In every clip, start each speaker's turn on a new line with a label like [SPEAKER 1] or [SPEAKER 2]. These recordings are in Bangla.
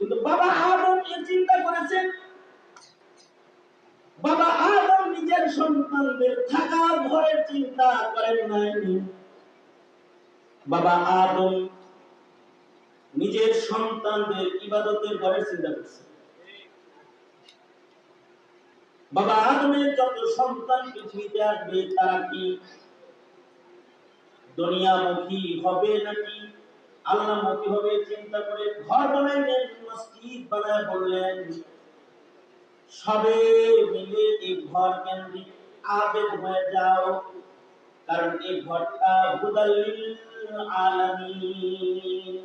[SPEAKER 1] কিন্তু বাবা আদম এ চিন্তা করেছেন। বাবা আদম নিজের সন্তানদের থাকার ঘরের চিন্তা করেন নাই। বাবা আদম নিজের সন্তানদের ইবাদতের ঘরের চিন্তা করছে। বাবা আদমের যত সন্তান পৃথিবীতে আসবে, তারা কি দুনিয়ামুখী হবে নাকি আল্লাহমুখী হবে চিন্তা করে ঘর বানাইলেন? মসজিদ বানায় বললেন, সবে মিলে এই ঘর কেন্দ্রিক আবেদ হয়ে যাও, কারণ এই ঘরটা হুদাল্লিল আলামিন।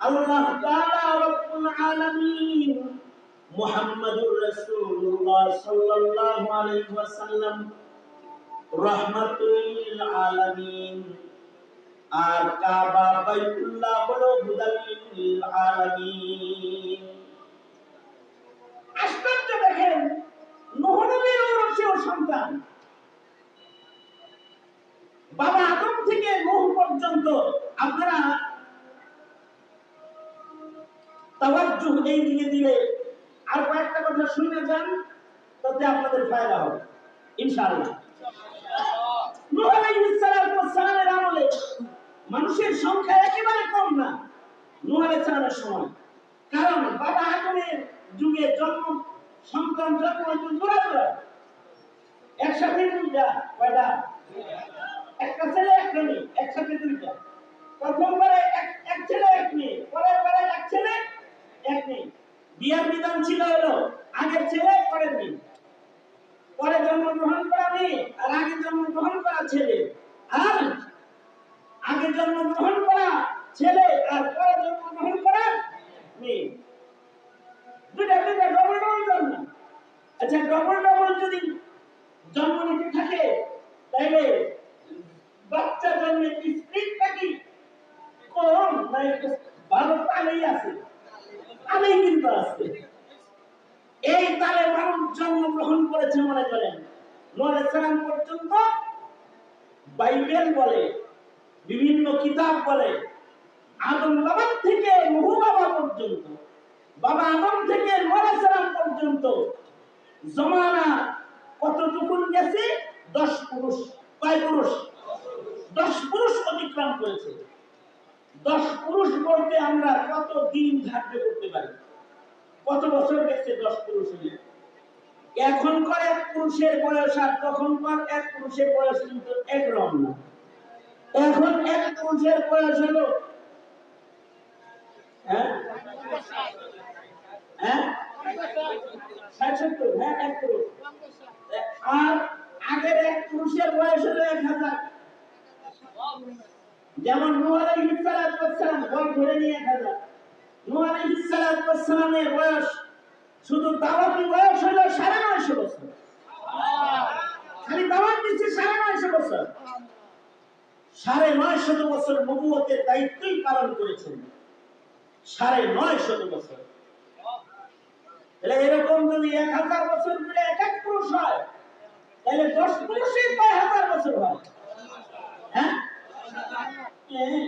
[SPEAKER 1] আল্লাহ তাআলা রব্বুল আলামিন রাসূলুল্লাহ সাল্লাল্লাহু আলাইহি ওয়াসাল্লাম আলামিন আর কাবা বাইতুল্লাহ হলো হুদাল্লিল আলামিন। আশ্চর্য দেখেন, নূহ নবীর ঔরসীয় সন্তান। বাবা আদম থেকে নূহ পর্যন্ত আপনারা তাওয়াজ্জুহ এই দিকে দিলে আর কয়েকটা কথা শুনে যান, তাতে আপনাদের ফায়দা হবে, ইনশাআল্লাহ। নূহ আলাইহিস আমলে মানুষের সংখ্যা একেবারে কম না। আলাইহিস সালামের সময়। কারণ বাবা আদমের যুগে জন্ম, সন্তান জন্ম জোড়া জোড়া একসাথে দুইটা, কয়টা? একটা ছেলে, একটা মেয়ে, একসাথে দুইটা। প্রথমবারে এক ছেলে, এক মেয়ে। পরের বারে এক ছেলে, এক মেয়ে। বিয়ার বিধান ছিল হলো আগের ছেলে, পরের মেয়ে। পরে জন্মগ্রহণ করা মেয়ে আর আগে জন্মগ্রহণ করা ছেলে। আর জন্মগ্রহণ করা, ছেলে আর পরে জন্মগ্রহণ করা, মেয়ে। দুটা দুটা ডবল ডবল জন্ম। আচ্ছা ডবল ডবল যদি জন্ম নিতে থাকে তাইলে বাচ্চা জন্মের স্পিডটা কি কম না ভালো তালেই আছে? তালেই কিন্তু আছে। এই তালে মানুষ জন্মগ্রহণ করেছে মনে করেন। নয় পর্যন্ত বাইবেল বলে বিভিন্ন কিতাব বলে, আদম বাবার থেকে নহু বাবা পর্যন্ত, বাবা আদম থেকে নয় পর্যন্ত, জমানা কতটুকু গেছে? দশ পুরুষ। কয় পুরুষ? দশ পুরুষ অতিক্রম করেছে। দশ পুরুষ বলতে আমরা কত দিন ধার্য করতে পারি? কত বছর গেছে দশ পুরুষ হলে? এখনকার এক পুরুষের বয়স আর তখনকার এক পুরুষের বয়স কিন্তু একরকম না। এখন হ্যাঁ? হ্যাঁ? হ্যাঁ এক পুরুষের বয়স যেমন বয়স শুধু দাওয়াতি বয়স হলো সাড়ে নয়শো বছর। খালি দাওয়াত দিচ্ছে সাড়ে নয়শো বছর। সাড়ে নয় শত বছর নবুয়তের দায়িত্বই পালন করেছেন। সাড়ে নয় শত বছর। এরকম যদি এক হাজার বছর মিলে এক এক পুরুষ হয় তাহলে দশ পুরুষের কয় হাজার বছর হয়। হ্যাঁ? হ্যাঁ,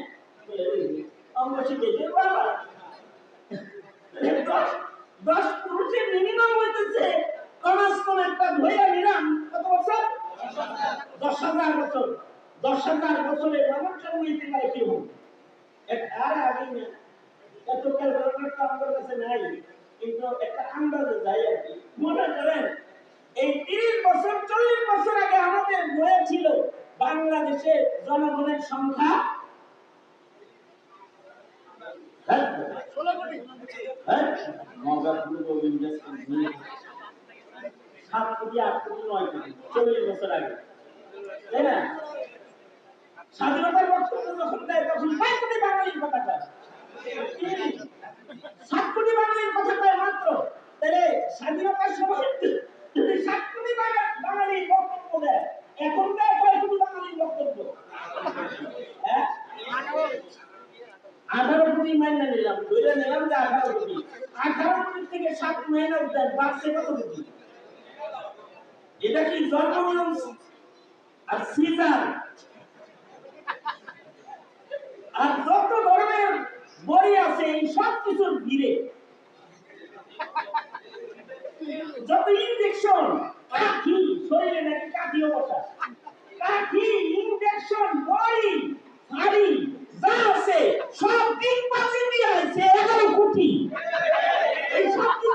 [SPEAKER 1] দশ পুরুষের মিনিমাম হইতেছে। কমাস কম একটা ধইয়া নিলাম কত বছর? দশ হাজার বছর। দশ হাজার বছরে এমন জন্ম নিতে পারে কেউ? এক- আর আগে না এত ক্যালকুলেটর তো আমাদের কাছে নাই কিন্তু একটা আন্দাজে যাই আর কি। মনে করেন এই তিরিশ বছর চল্লিশ বছর আগে আমাদের বয়ে ছিল বাংলাদেশে জনগণের সংখ্যা হ্যাঁ? হ্যাঁ? সাত কোটি আট কোটি নয় কোটি চল্লিশ বছর আগে। তাই না? স্বাধীনতার বক্তব্য যখন দেয়, তখন কয় কোটি বাঙালির কথা কয়? সাত কোটি বাঙালির কথা কয় মাত্র। তাহলে স্বাধীনতার সময় যদি সাত কোটি বাঙালির বক্তব্য দেয়, এখন দেয় কয় কোটি বাঙালির বক্তব্য? হ্যাঁ? আঠারো কোটি মাইনে নিলাম, ধরে নিলাম যে আঠারো কোটি। আঠারো কোটি থেকে সাত মাইনে দেন বাড়ছে কত কোটি? এটা কি জন্ম আর সিজার? আর যত ধরনের বই আছে, এই সব কিছুর ভিড়ে। যত ইনজেকশন কাঠি শরীরে নাকি কাঠি ইনজেকশন বই শাড়ি, যা আছে, সব দিন আছে, এগারো কোটি। এই সব দিন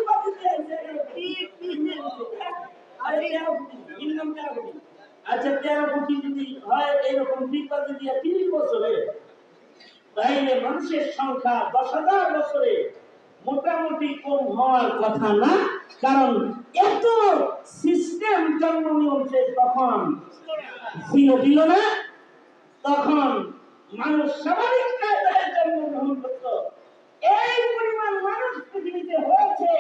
[SPEAKER 1] আচ্ছা তেরো কোটি যদি হয়, এরকম দিন দিয়ে তিরিশ বছরে তাইলে মানুষের সংখ্যা দশ হাজার বছরে মোটামুটি কম হওয়ার কথা না, কারণ এত সিস্টেম জন্ম নিয়মছে তখন। ছিল ছিল না, তখন মানুষ স্বাভাবিক কায়দায় জন্মগ্রহণ করত। এই পরিমাণ মানুষ পৃথিবীতে হয়েছে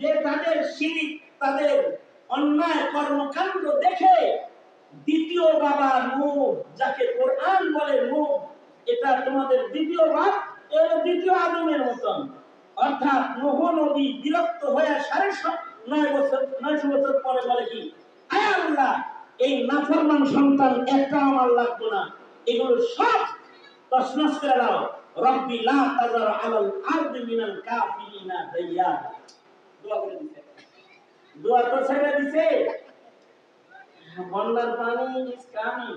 [SPEAKER 1] যে তাদের শিরিক, তাদের অন্যায় কর্মকাণ্ড দেখে দ্বিতীয় বাবার মুখ, যাকে কোরআন বলে নূহ এটা তোমাদের দ্বিতীয় বাপ এর দ্বিতীয় আদমের মতন। অর্থাৎ নূহ নবী বিরক্ত হয়ে সাড়ে নয় বছর নয়শো বছর পরে বলে কি, আয় আল্লাহ, এই নাফরমান সন্তান একটা আমার লাগতো না। এগুলো সব দাও। রব্বি লা তাজার আলাল আরদি মিনাল কাফিরিনা দাইয়ার। দোয়া করে দিছে। দোয়া তো ছেড়ে দিছে। বন্যার পানি কামিং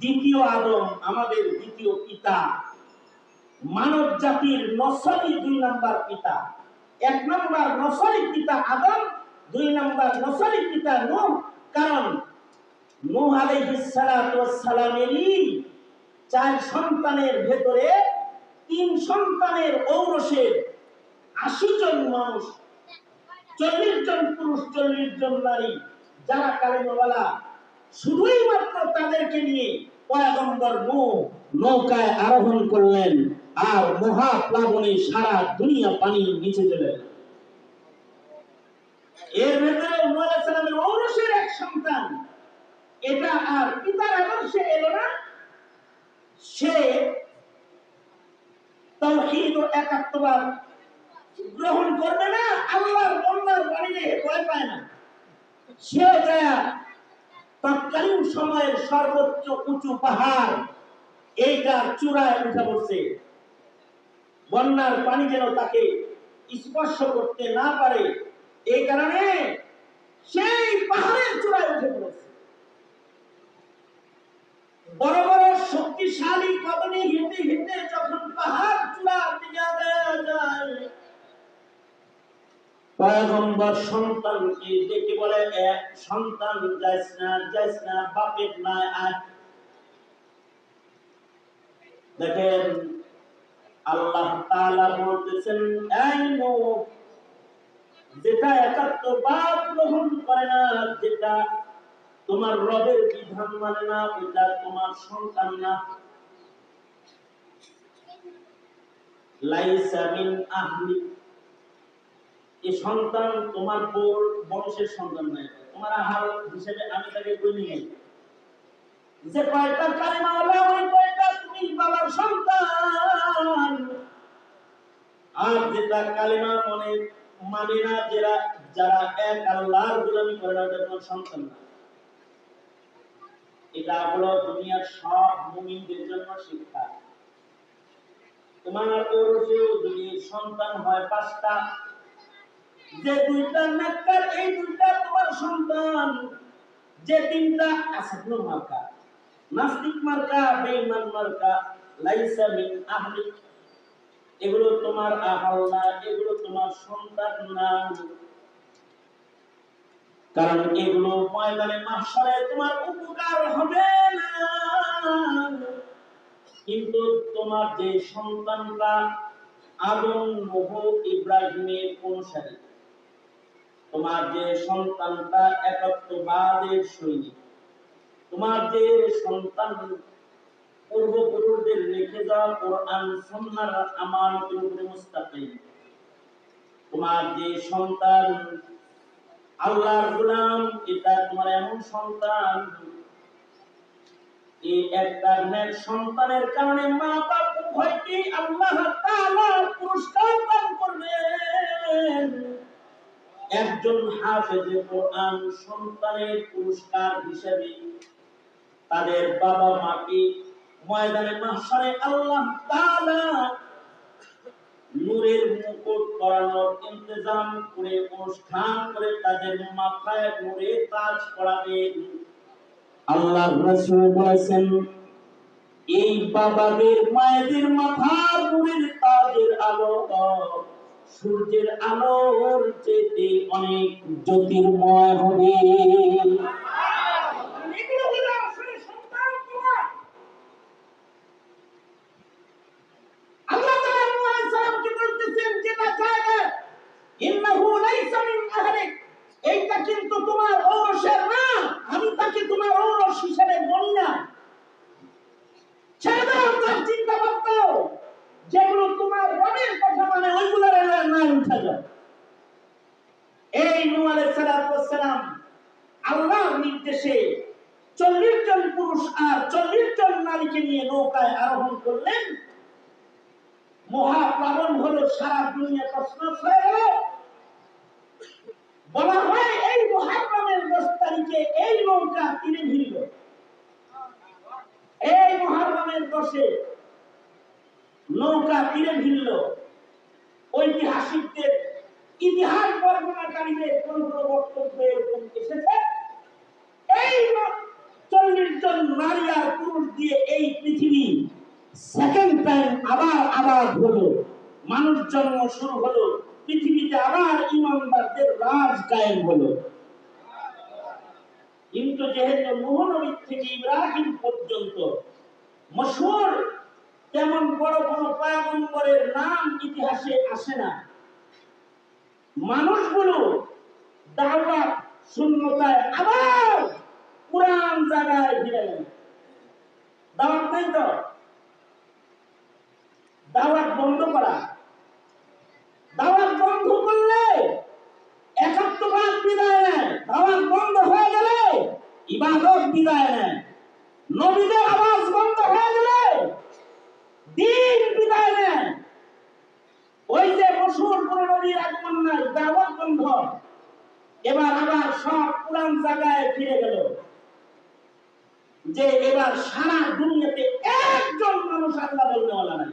[SPEAKER 1] দ্বিতীয় আদম, আমাদের দ্বিতীয় পিতা। মানব জাতির নসলি দুই নাম্বার পিতা। এক নাম্বার নসলি পিতা আদম, দুই নাম্বার নসলি পিতা নূহ। কারণ সালামেরই চার সন্তানের ভেতরে তিন সন্তানের ঔরসের আশি জন মানুষ, চল্লিশ জন পুরুষ, চল্লিশ জন নারী, যারা কালিমাওয়ালা শুধুই মাত্র তাদেরকে নিয়ে পয়গম্বর নূহ নৌকায় আরোহণ করলেন আর মহা প্লাবনে সারা দুনিয়া পানি নিচে চলে এর ভেতরে ঔরসের এক সন্তান। এটা আর পিতার আদর্শে এলো না। সে তাওহীদ ও একাত্মবাদ গ্রহণ করবে না, আল্লাহর বন্যার বাড়িতে ভয় পায় না। সে যায় তৎকালীন সময়ের সর্বোচ্চ উঁচু পাহাড়। এইটার চূড়ায় উঠে পড়ছে। বন্যার পানি যেন তাকে স্পর্শ করতে না পারে, এই কারণে সেই পাহাড়ের চূড়ায় উঠে পড়েছে। বড় বড় শক্তিশালী কদমে হেঁটে হেঁটে যখন পাহাড় চূড়ার দিকে যায় পয়গম্বর সন্তানকে বলে এক সন্তান যাইস না যাইস না, বাপের নাই আয়। দেখেন, আল্লাহ বলতেছেন যেটা একাত্ম বাপ গ্রহণ করে না, যেটা তোমার রবের বিধান মানে না ওটা তোমার সন্তান না। লাইসা মিন আহলি এই সন্তান তোমার বোর বংশের সন্তান নয়। তোমার আহার হিসেবে আমি তাকে গণি যে কয়টা কালিমা আল্লাহ ওই কয়টা তুমি বাবার সন্তান। আর যেটা কালিমা মনে মানে না যারা যারা এক আল্লাহর গোলামি করে না, ওটা তোমার সন্তান না। এটা হলো দুনিয়ার সব মুমিনদের জন্য শিক্ষা। তোমার ওরসেও যদি সন্তান হয় পাঁচটা। যে দুইটা নাক্কার, এই দুইটা তোমার সন্তান। যে তিনটা মার্কা। নাস্তিক মার্কা মার্কা। লাইসা মিন আহলি। এগুলো তোমার আহাল না, এগুলো তোমার সন্তান না। কারণ এগুলো ময়দানে মাহশরে তোমার উপকার হবে না। কিন্তু তোমার যে সন্তানরা আদম, নূহ, ইব্রাহিমের অনুসারী তোমার যে সন্তানটা একত্ববাদের সৈনিক, তোমার যে সন্তান পূর্বপুরুষদের রেখে যাওয়া কোরআন, সুন্নাহর আমানতের উপরে মুস্তাকিম তোমার যে সন্তান আল্লাহর গোলাম, এটা তোমার এমন সন্তান, এই একটা ন্যাক সন্তানের কারণে মা বাপ উভয়কে আল্লাহ তাআলা পুরস্কার দান করবেন একজন হাফেজে কোরআন সন্তানের পুরস্কার হিসেবে তাদের বাবা মাকে ময়দানে মাহশারে আল্লাহ তাআলা নূরের মুকুট পরানোর ইন্তজাম করে, অনুষ্ঠান করে তাদের মাথায় নূরের তাজ পরাবেন আল্লাহ রাসূল বলেছেন, এই বাবাদের মায়েদের মাথার নূরের তাজের আলো। সূর্যের আলোর চেয়ে অনেক জ্যোতির্ময় হবে
[SPEAKER 2] এগুলো হলো আসলে সন্তান তোমার
[SPEAKER 1] আল্লাহ তাআলা নূহ আলাইহিস সালামকে বলতেছেন যেটা জায়গায় ইন্নাহু লাইসা মিন আহলিক এইটা কিন্তু তোমার ঔরসের না আমি তাকে তোমার ঔরস হিসেবে গণি না ছেড়ে দাও তার চিন্তা ভাবনাও যেগুলো তোমার রবের কথা মানে ওইগুলোর না উঠে যাও এই নূহ আলাইহিস সালাম আল্লাহর নির্দেশে চল্লিশ জন পুরুষ আর চল্লিশ জন নারীকে নিয়ে নৌকায় আরোহণ করলেন। মহাপ্লাবন হলো সারা দুনিয়া তছনছ হয়ে গেল। বলা হয় এই মহাপ্রমের দশ তারিখে এই নৌকা তীরে ভিড়ল এই মহাপ্রমের দশে নৌকা তীরে ভিড়ল ঐতিহাসিকদের ইতিহাস বর্ণনাকারীদের কোন কোন বক্তব্য এরকম এসেছে। এই চল্লিশ জন নারী আর পুরুষ দিয়ে এই পৃথিবী সেকেন্ড টাইম আবার আবার হলো। মানুষ জন্ম শুরু হলো, পৃথিবীতে আবার ইমানদারদের রাজ কায়েম হলো। কিন্তু যেহেতু নূহ নবী থেকে ইব্রাহিম পর্যন্ত মশহুর তেমন বড় কোনো পয়গম্বরের নাম ইতিহাসে আসে না। মানুষগুলো দাওয়াত শূন্যতায় আবার পুরান জায়গায় ফিরে গেল দাওয়াত নাই তো? দাওয়াত বন্ধ করা। দাওয়াত বন্ধ করলে একাত্মবাদ বিদায় নেয় দাওয়াত বন্ধ হয়ে গেলে ইবাদত বিদায় নেয় নবীদের আওয়াজ বন্ধ হয়ে গেলে দিন বিদায় নেয় ওই যে মশুর কোন নবীর আগমন নাই, দাওয়াত বন্ধ। এবার আবার সব পুরান জায়গায় ফিরে গেল। যে এবার সারা দুনিয়াতে একজন মানুষ আল্লাহ বলতে নাই।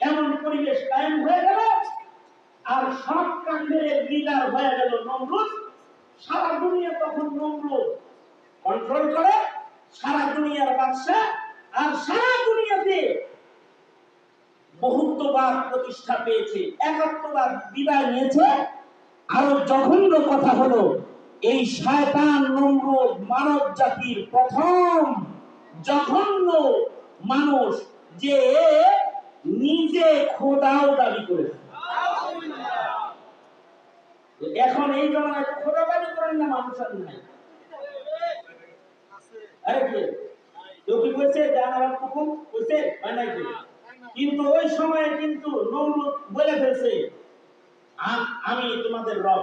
[SPEAKER 1] এমন পরিবেশ কায়েম হয়ে গেল, আর সব কাফের লিডার হয়ে গেল নমরুদ। সারা দুনিয়া তখন নমরুদ কন্ট্রোল করে, সারা দুনিয়ার বাদশা আর সারা দুনিয়াতে বহুত্ববাদ প্রতিষ্ঠা পেয়েছে একাত্মবাদ বিদায় নিয়েছে। আরও জঘন্য কথা হলো এই শয়তান নমরুদ মানব জাতির প্রথম জঘন্য মানুষ যে নিজে খোদাও দাবি করেছে। এখন এই জমানায় খোদা দাবি করেন না, মানুষ আর নাই। কি? বলছে? আমার হুকুম বলছে? হয় কিন্তু ওই সময়ে কিন্তু নমরুদ বলে ফেলছে আমি তোমাদের রব।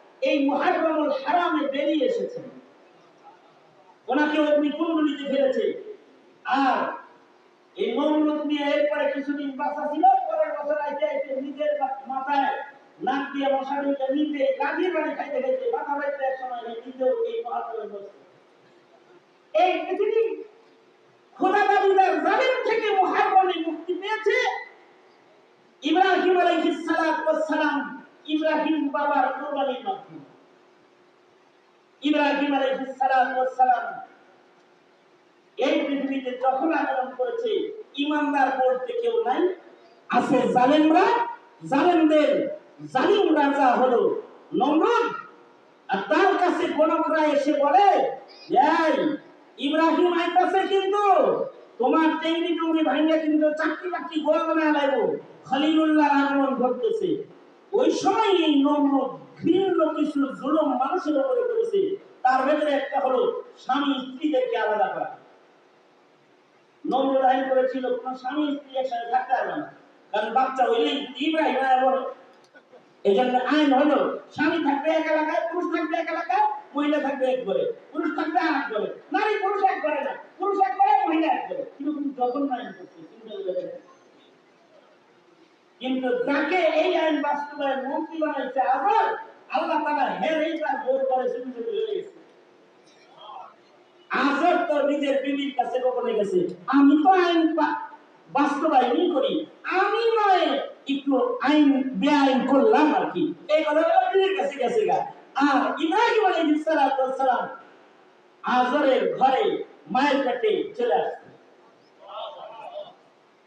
[SPEAKER 1] এই মুহাররমুল হারামে বেরিয়ে এসেছেন ওনাকে অগ্নিকুণ্ডলীতে ফেলেছে। আর এই নমরুদ নিয়ে এরপরে কিছুদিন বাঁচা ছিল, পরের বছর আইতে আইতে নিজের মাথায় নাক দিয়ে মশারিটা নিজে গাভীর বাড়ি খাইতে খাইতে মাথা বাইতে এক সময় নিজেও এই মহাত্মা বসছে এই পৃথিবী খোদা দাবিদার জালিম থেকে মুহাররমে মুক্তি পেয়েছে। ইব্রাহিম আলাইহিস সালাম ইব্রাহিম বাবার কুরবানির মাধ্যমে। ইব্রাহিম আলাইহিস এই পৃথিবীতে যখন আগমন করেছে, ইমানদার বলতে কেউ নাই। আছে জালেমরা, জালেমদের জালিম রাজা হলো নমরুদ। আর তার কাছে গণকরা এসে বলে ইব্রাহিম আইতাছে কিন্তু, তোমার টেঙ্গি টুঙ্গি ভাঙ্গে কিন্তু চাকরি বাকরি গোল বানায় লাগবো খলিলুল্লাহ আগমন ঘটতেছে। ওই সময় এই নমরুদ কিছু জুলুম মানুষের উপরে করেছে, তার ভেতরে একটা হলো স্বামী স্ত্রীদেরকে আলাদা করা। করেছিল কোন স্বামী স্ত্রী একসাথে থাকতে পারবে না, কারণ বাচ্চা হইলেই ইব্রাহিম বলে এই জন্য আইন হলো, স্বামী থাকবে এক এলাকায়, পুরুষ থাকবে এক এলাকায়, মহিলা থাকবে এক ঘরে, পুরুষ থাকবে আর এক ঘরে। নারী পুরুষ এক ঘরে না, পুরুষ এক ঘরে, মহিলা এক ঘরে। কীরকম যখন আইন করছে চিন্তা করে। কিন্তু যাকে এই আইন বাস্তবায়ন মন্ত্রী বানাইছে আবার আল্লাহ তারা হের এই তার ভোট করে গেছে। আজর তো নিজের বিবির কাছে গোপনে গেছে। আমি তো আইন বাস্তবায়নই করি। আমি নয়, একটু আইন বেআইন করলাম আর কি। এই কথা বিবির কাছে গেছে গা। আর ইব্রাহিম আলাইহিস সালাম আজরের ঘরে মায়ের পেটে চলে আসছে।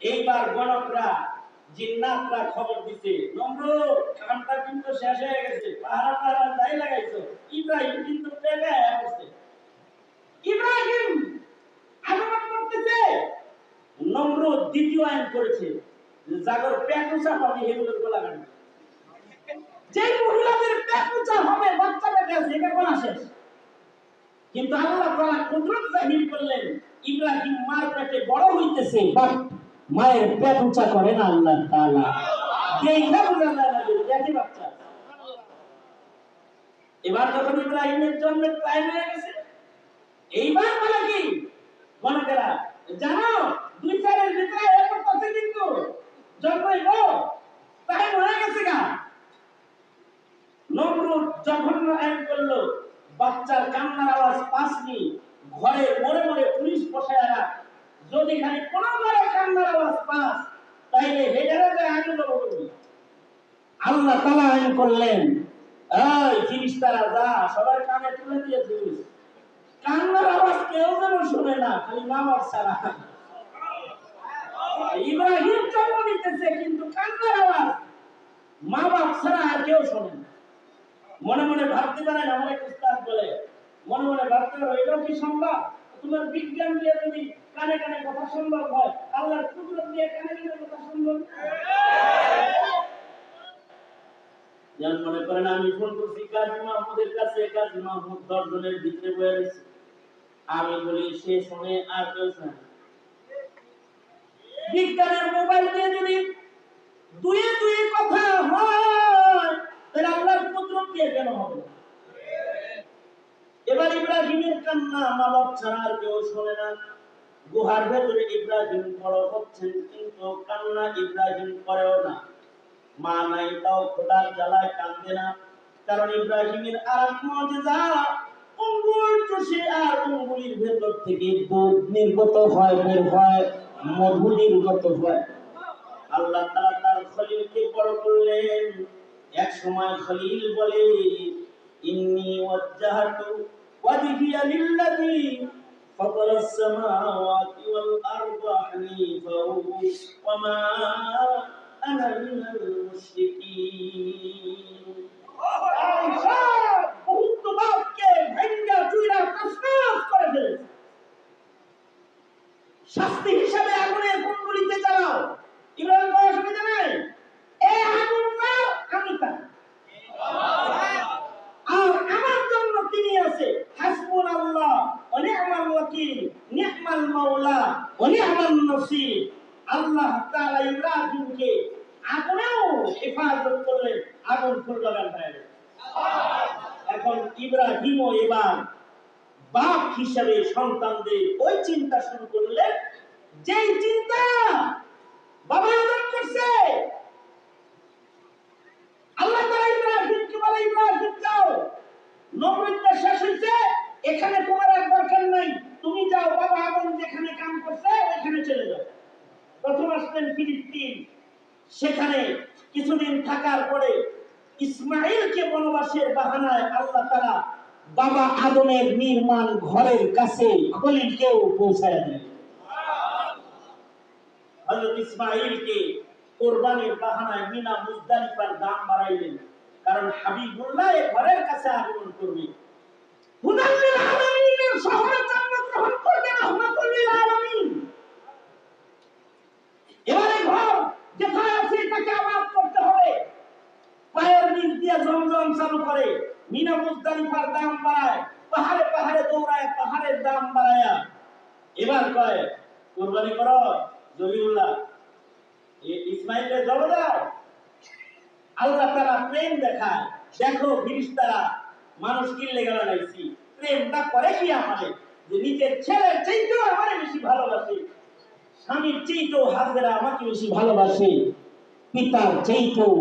[SPEAKER 1] এইবার গণকরা জিন্নাতরা খবর দিছে। নমরুদ কামটা কিন্তু শেষ হয়ে গেছে। পাহারা পাহারা যাই লাগাইছো। ইব্রাহিম কিন্তু পেটে আসছে ইব্রাহিম আগমন করতেছে। নমরুদ দ্বিতীয় আইন করেছে। জাগর পেট উঁচা পাবে হেগুলোর গোলা কাটবে যে মহিলাদের পেট উঁচা হবে বাচ্চা পেটে আছে এটা কোন শেষ। কিন্তু আল্লাহ তাআলা কুদরত জাহির করলেন, ইব্রাহিম মার পেটে বড় হইতেছে। বাট মায়ের পেট উঁচা করে না আল্লাহ না এবার যখন ইব্রাহিমের জন্মের হয়ে গেছে, এইবার বলে কি? গণকেরা জানো, দুই চারের ভিতরে জন্মই গো হয়ে গেছে গা। নমরুদ আইন করল, বাচ্চার কান্নার আওয়াজ পাসনি, ঘরে মরে মরে পুলিশ বসায় রাখ যদি খালি কোনো ঘরে কান্নার আওয়াজ পাস, তাইলে হেডারে যায় আইন করবি আল্লাহ তালা আইন করলেন, এই ফিরিস্তারা যা সবার কানে তুলে দিয়েছিস কান্নার আওয়াজ কেউ যেন শুনে না, খালি নামাজ ছাড়া। ইব্রাহিম জন্ম নিতেছে, কিন্তু কান্নার আওয়াজ মা বাপ ছাড়া আর কেউ শোনে না। মনে মনে ভাবতে পারেন, আমার এক উস্তাদ বলে, মনে মনে ভাবতে পারো এটাও কি সম্ভব? তোমার বিজ্ঞান দিয়ে যদি কানে কানে কথা সম্ভব হয় আল্লাহর কুদরত দিয়ে কানে কানে কথা সম্ভব? যেমন মনে করেন আমি ফোন করছি কাজী মাহমুদের কাছে কাজী মাহমুদ দর্জনের ভিতরে বয়ে রয়েছে। আমি বলি সে শুনে আর কেউ শুনে বিজ্ঞানের মোবাইল দিয়ে যদি দুয়ে দুয়ে কথা হয় তাহলে আল্লাহর কুদরত দিয়ে কেন হবে? না? এবার ইব্রাহিমের কান্না মা বাপ ছাড়া আর কেউ শোনে না। গুহার ভেতরে ইব্রাহিম বড় হচ্ছেন, কিন্তু কান্না ইব্রাহিম করেও না। মা নাই, তাও খোদার জ্বালায় কান্দে না। কারণ ইব্রাহিমের আর এক অঙ্গুল চষে আর অঙ্গুলির ভেতর থেকে দুধ নির্গত হয়, বের হয়, মধু নির্গত হয়। আল্লাহ তাআলা তার খলিলকে বড় করলেন। এক সময় খলিল বলে, ইন্নি ওয়াজ্জাহাতু ওয়াজহিয়া লিল্লাযী فطر السماوات والأرض حنيفا وما أنا من المشركين বহুত বাপকে ভেঙ্গা চুইরা তসনস করে ফেলেছে শাস্তি হিসাবে সন্তানদের ওই চিন্তা শুরু চিন্তা বাবা করছে। আল্লাহ ইব্রাহিমকে বলে, ইব্রাহিম, যাও। নবরীটা শেষ হয়েছে এখানে তোমার আর দরকার নাই তুমি যাও বাবা আদম যেখানে কাম করছে ওইখানে চলে যাও প্রথম আসলেন ফিলিস্তিন। সেখানে কিছুদিন থাকার পরে ইসমাইলকে বনবাসের বাহানায় আল্লাহ তারা বাবা আদমের নির্মাণ ঘরের কাছে খলিলকেও পৌঁছায় হযরত ইসমাইলকে কোরবানির বাহানায় মিনা মুজদালিফার দাম বাড়াইলেন, কারণ হাবিবুল্লাহ ঘরের কাছে আগমন করবে। হুদাল্লিল আলামিনের শহরে জন্মগ্রহণ করবে রহমাতুল্লিল আলামিন এবারে ঘর যেখানে আছে তাকে আবাদ করতে হবে পায়ের নিচ দিয়ে জমজম চালু করে। মিনা মুজদালিফার দাম বাড়ায়, পাহাড়ে পাহাড়ে দৌড়ায়, পাহাড়ের দাম বাড়ায়া। এবার কয়, কোরবানি করো জলিউল্লাহ ইসমাইলকে জব দাও। আল্লাহ তারা প্রেম দেখায়, দেখো ফিরিস্তারা মানুষ কিনলে গেল নাইছি প্রেমটা করে কি আমাদের যে নিজের ছেলের চাইতেও আমার বেশি ভালোবাসে। স্বামীর চাইতেও হাজেরা আমাকে বেশি ভালোবাসে। পিতার চাইতেও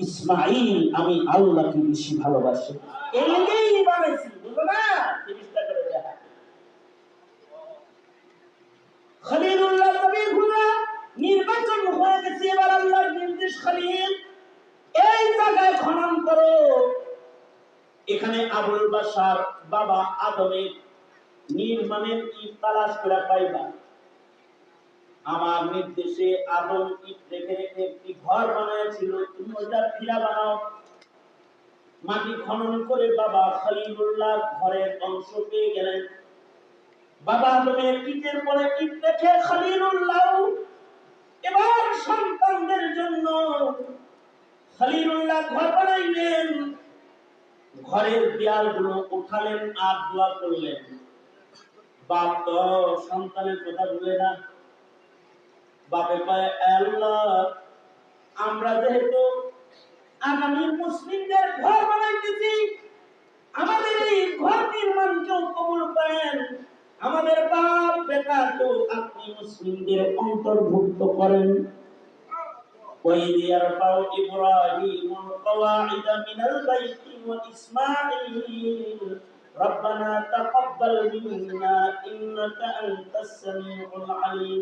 [SPEAKER 1] ইসমাইল আমি আল্লাহকে বেশি ভালোবাসি। লেগেই বানাইছি বুঝলো না? করে দেখা। নির্বাচন হয়ে গেছে, এবার আল্লাহর নির্দেশ খলিল। এই জায়গায় খনন করো এখানে আবুল বাসার বাবা আদমের নির্মাণের ইট তালাশ করে পাইবা? আমার নির্দেশে আদম ইট রেখে রেখে একটি ঘর বানাইছিল তুমি ওইটা ফিরা বানাও। মাটি খনন করে বাবা খলিলুল্লাহ ঘরের অংশ পেয়ে গেলেন। বাবা আদমের ইটের পরে ইট রেখে খলিলুল্লাহ? এবার সন্তানদের জন্য খলিলুল্লাহ ঘর বানাইলেন। ঘরের দেয়ালগুলো উঠালেন আর দোয়া করলেন। বাপ তো সন্তানের কথা বলে না। বাপে পায় আল্লাহ আমরা যেহেতু আগামী মুসলিমদের ঘর বানাইতেছি আমাদের এই ঘর নির্মাণকেও কবুল করেন আমাদের বাপ বেটাকেও আপনি মুসলিমদের অন্তর্ভুক্ত করেন وإذ يرفع إبراهيم القواعد من البيت وإسماعيل ربنا تقبل منا إنك أنت السميع العليم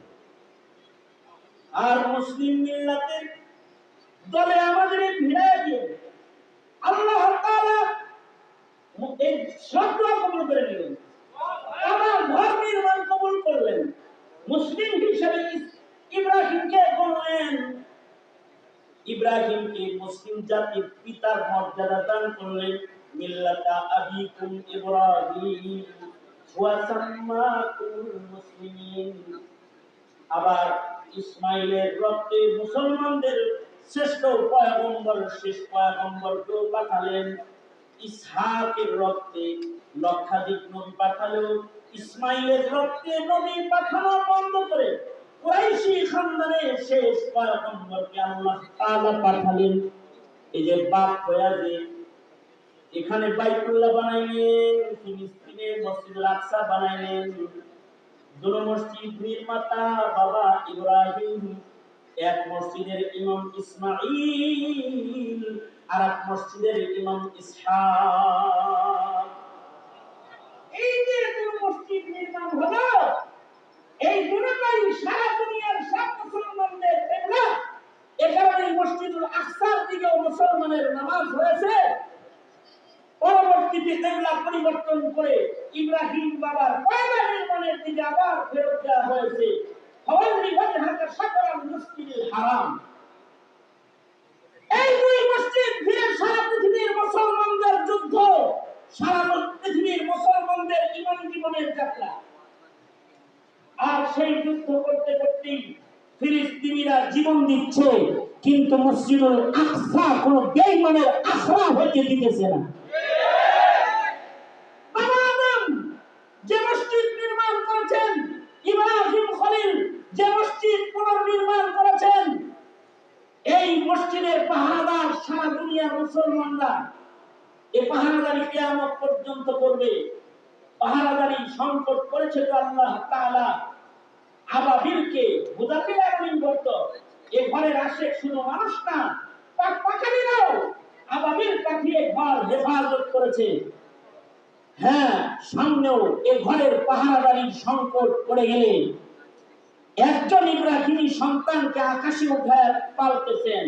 [SPEAKER 1] আর মুসলিম মিল্লাতের দলে আমাদের ভিড়ায় আল্লাহ এই কবুল করে নিলেন। আমার ঘর নির্মাণ কবুল করলেন। মুসলিম হিসেবে ইব্রাহিমকে ইব্রাহিমকে মুসলিম জাতির পিতার মর্যাদা দান করলেন। মিল্লাতা আবিকুম ইব্রাহিম ওয়া সাম্মাকুমুল মুসলিমিন। আবার ইসমাইলের রক্তে মুসলমানদের শ্রেষ্ঠ পয়গম্বর, শেষ পয়গম্বরকেও পাঠালেন? ইসহাকের রক্তে লক্ষাধিক নবী পাঠালেও ইসমাইলের রক্তে নবী পাঠানো বন্ধ করে কুরাইশি খানদানের শেষ পয়গম্বরকে আল্লাহ তাআলা পাঠালেন। এই যে বাপ হয়ে যে এখানে বাইতুল্লাহ বানাইলেন ফিলিস্তিনে মসজিদুল আকসা বানাইলেন। দুটো মসজিদ নির্মাতা বাবা ইব্রাহিম, এক মসজিদের ইমাম ইসমাইল আর এক মসজিদের ইমাম ইসহাক। এই যে দুটো মসজিদ নির্মাণ হলো, এই দুটোটাই সারা দুনিয়ার সব মুসলমানদের এ কারণে মসজিদুল আকসার দিকেও মুসলমানের নামাজ হয়েছে। পরবর্তীতে কিবলা পরিবর্তন করে ইব্রাহিম বাবার পয়লা নির্মাণের দিকে আবার ফেরত দেওয়া হয়েছে হারাম। এই দুই মসজিদ ঘিরে সারা পৃথিবীর মুসলমানদের যুদ্ধ, সারা পৃথিবীর মুসলমানদের জীবন জীবনের যাত্রা। আর সেই যুদ্ধ করতে করতেই ফিলিস্তিনিরা জীবন দিচ্ছে, কিন্তু মসজিদুল আকসা কোন বেঈমানের আখড়া হইতে দিতেছে না বাবা আদম যে মসজিদ নির্মাণ করেছেন ইব্রাহিম খলিল যে মসজিদ পুনর্নির্মাণ করেছেন এই মসজিদের পাহারাদার সারা দুনিয়ার মুসলমানরা এই পাহারাদারি কিয়ামত পর্যন্ত করবে। পাহারাদারি সংকট করেছে তো আল্লাহ তাআলা। আবাবিলকে মুদাফির আমিন করত এ ঘরের আসে শুধু মানুষ না, পাক পাখালিরাও আবাবিল পাঠিয়ে ঘর হেফাজত করেছে। হ্যাঁ সামনেও এ ঘরের পাহারাদারির সংকট পড়ে গেলে একজন ইব্রাহিমী সন্তানকে আকাশে উঠায় পালতেছেন।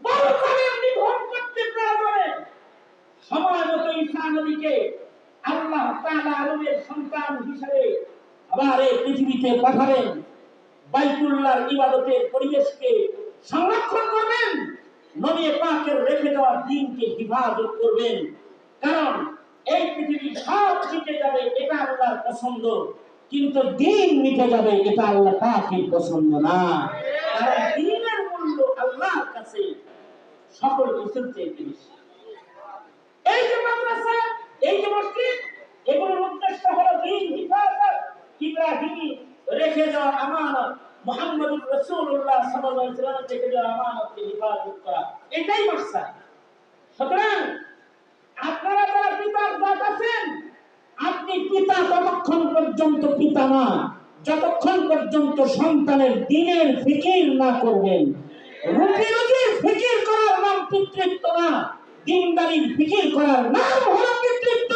[SPEAKER 1] বড় কালের নিধন করতে প্রয়োজনে সময় মতো ঈসা নবীকে আল্লাহ তাআলা আলমের সন্তান হিসেবে আবার এই পৃথিবীতে পাঠাবেন। বাইতুল্লাহর ইবাদতের পরিবেশকে সংরক্ষণ করবেন। নবী পাকের রেখে দেওয়া দিনকে হিফাজত করবেন। কারণ এই পৃথিবী সব মিটে যাবে এটা আল্লাহর পছন্দ। কিন্তু দিন মিটে যাবে এটা আল্লাহ পাকের পছন্দ না। কারণ দিনের মূল্য আল্লাহর কাছে সকল কিছুর চেয়ে বেশি। এই যে মাদ্রাসা, এই যে মসজিদ, এগুলোর উদ্দেশ্য হলো দিন হিফাজত। ইব্রাহিমী রেখে যাওয়া আমানত, মুহাম্মদুর রাসূলুল্লাহ সাল্লাল্লাহু আলাইহি রেখে যাওয়া আমানতকে হিফাজত করা। এটাই মাকসাদ সুতরাং আপনারা যারা পিতার জাত আছেন আপনি পিতা ততক্ষণ পর্যন্ত পিতা না, যতক্ষণ পর্যন্ত সন্তানের দিনের ফিকির না করবেন। রুটি রুটির ফিকির করার নাম পিতৃত্ব না। দিনদারির ফিকির করার নাম হলো পিতৃত্ব।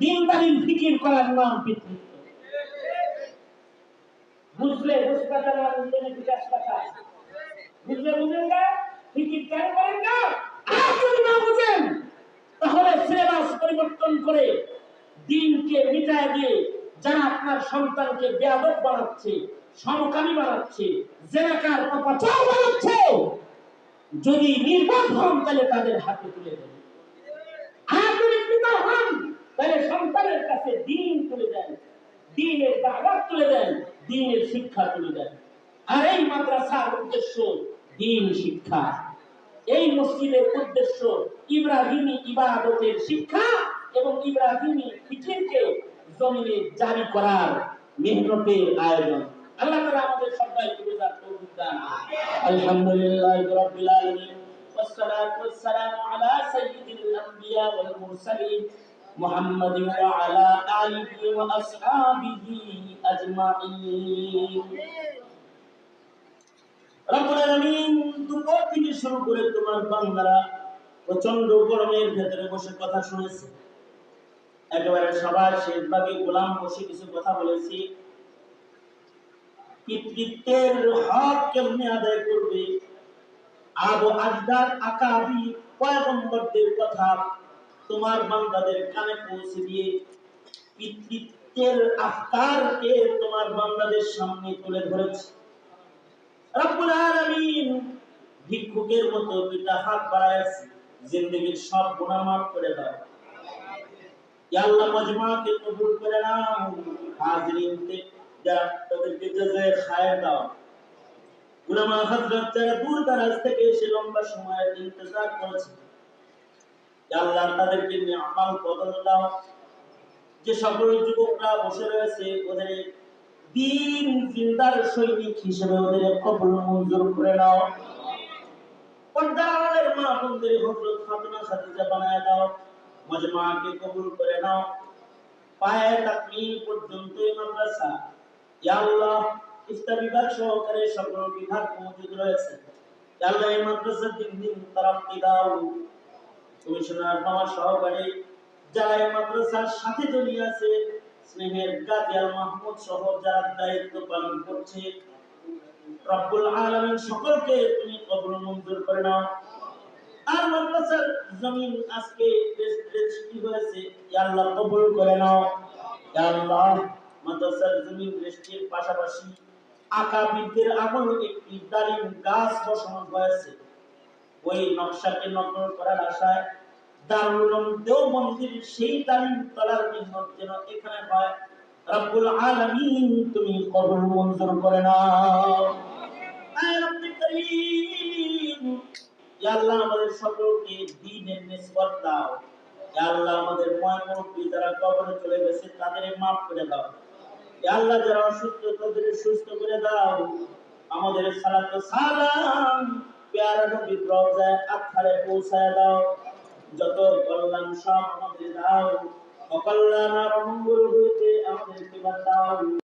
[SPEAKER 1] দিনদারির ফিকির করার নাম পিতৃত্ব। বুঝলে বুঝলে বুঝলেন না? ফিকির কেন করেন না? আর যদি না বুঝেন, তাহলে সিলেবাস পরিবর্তন করে দিনকে মিটায় দিয়ে যারা আপনার সন্তানকে বেয়াদব বানাচ্ছে, সমকামী বানাচ্ছে, জেনাকার, অপাচার বানাচ্ছে যদি নির্বাক হন, তাহলে তাদের হাতে তুলে দেন। আর যদি পিতা হন, তাহলে সন্তানের কাছে দিন তুলে দেন। দিনের দাওয়াত তুলে দেন, দিনের শিক্ষা তুলে দেন। আর এই মাদ্রাসার উদ্দেশ্য দিন শিক্ষা। এই মসজিদের উদ্দেশ্য ইব্রাহিমী ইবাদতের শিক্ষা এবং ইব্রাহিমী ফিকিরকে জমিনে জারি করার মেহনতের আয়োজন। আল্লাহ তাআলা আমাদের সবাইকে বোঝার তৌফিক দান করুন। আলহামদুলিল্লাহ রাব্বিল আলামিন والصلاة والسلام على سيد الأنبياء والمرسلين محمد وعلى آله وأصحابه أجمعين রব্বুল আলামিন দুপুর থেকে শুরু করে তোমার বান্দারা প্রচন্ড গরমের ভেতরে বসে কথা শুনেছে একেবারে সবার শেষ ভাগে গোলাম বসে কিছু কথা বলেছি পিতৃত্বের হক কেমনে আদায় করবে? আবু আজদার আকাবি পয়গম্বরদের কথা তোমার বান্দাদের কানে পৌঁছে দিয়ে পিতৃত্বের তোমার বান্দাদের সামনে তুলে ধরেছে। রব্বুল আলামিন ভিক্ষুকের মতো দুইটা হাত বাড়াইছে জিন্দেগীর সব গুনাহ মাফ করে দাও। ইয়া আল্লাহ মজমাকে কবুল করে নাও। হাজিরিনকে যে সকল যুবকরা বসে রয়েছে, ওদের দিন জিন্দার সৈনিক হিসেবে ওদের কবুল মঞ্জুর করে নাও। পর্দারের মা বন্ধুরে হযরত ফাতেমা খাদিজা বানায় দাও। মজমাকে কবুল করে নাও। পায়ে তাকমিল পর্যন্ত মাদ্রাসা ইয়া বিভাগ সহকারে সকল বিভাগ মজুদ রয়েছে। আল্লাহ, এই মাদ্রাসা দিন দিন তারাক্কি দাও। কমিশনার মামা সহকারে যারা এই মাদ্রাসার সাথে জড়িয়ে আছে, স্নেহের গাদিয়াল মাহমুদ সহ যারা দায়িত্ব পালন করছে, রব্বুল আলামিন সকলকে তুমি কবুল মঞ্জুর করে নাও। আর মাদ্রাসার জমিন আজকে রেজিস্ট্রি হয়েছে, ইয়া আল্লাহ কবুল করে নাও। ইয়া মাদ্রাসার জমিন রেজিস্ট্রির পাশাপাশি আকাবিরদের আমল একটি দারিম গাছ বসানো হয়েছে। ওই নকশাকে নকল করার আশায় দারুল উলুম দেওবন্দির সেই দারিম তলার যেন এখানে রব্বুল তুমি কবুল মঞ্জুর করে নাও। আল্লাহ আমাদের সকলকে দ্বীনের নিসবত দাও। আল্লাহ আমাদের ময় যারা কবরে চলে গেছে তাদের মাফ করে দাও। আল্লাহ যারা অসুস্থ তাদের সুস্থ করে দাও। আমাদের সালাত সালাম, পেয়ারা নবীর রওজায় আখারে পৌঁছায় দাও। যত কল্যাণ সব আমাদের দাও। অকল্যাণ আর অমঙ্গল হইতে আমাদেরকে বাঁচাও।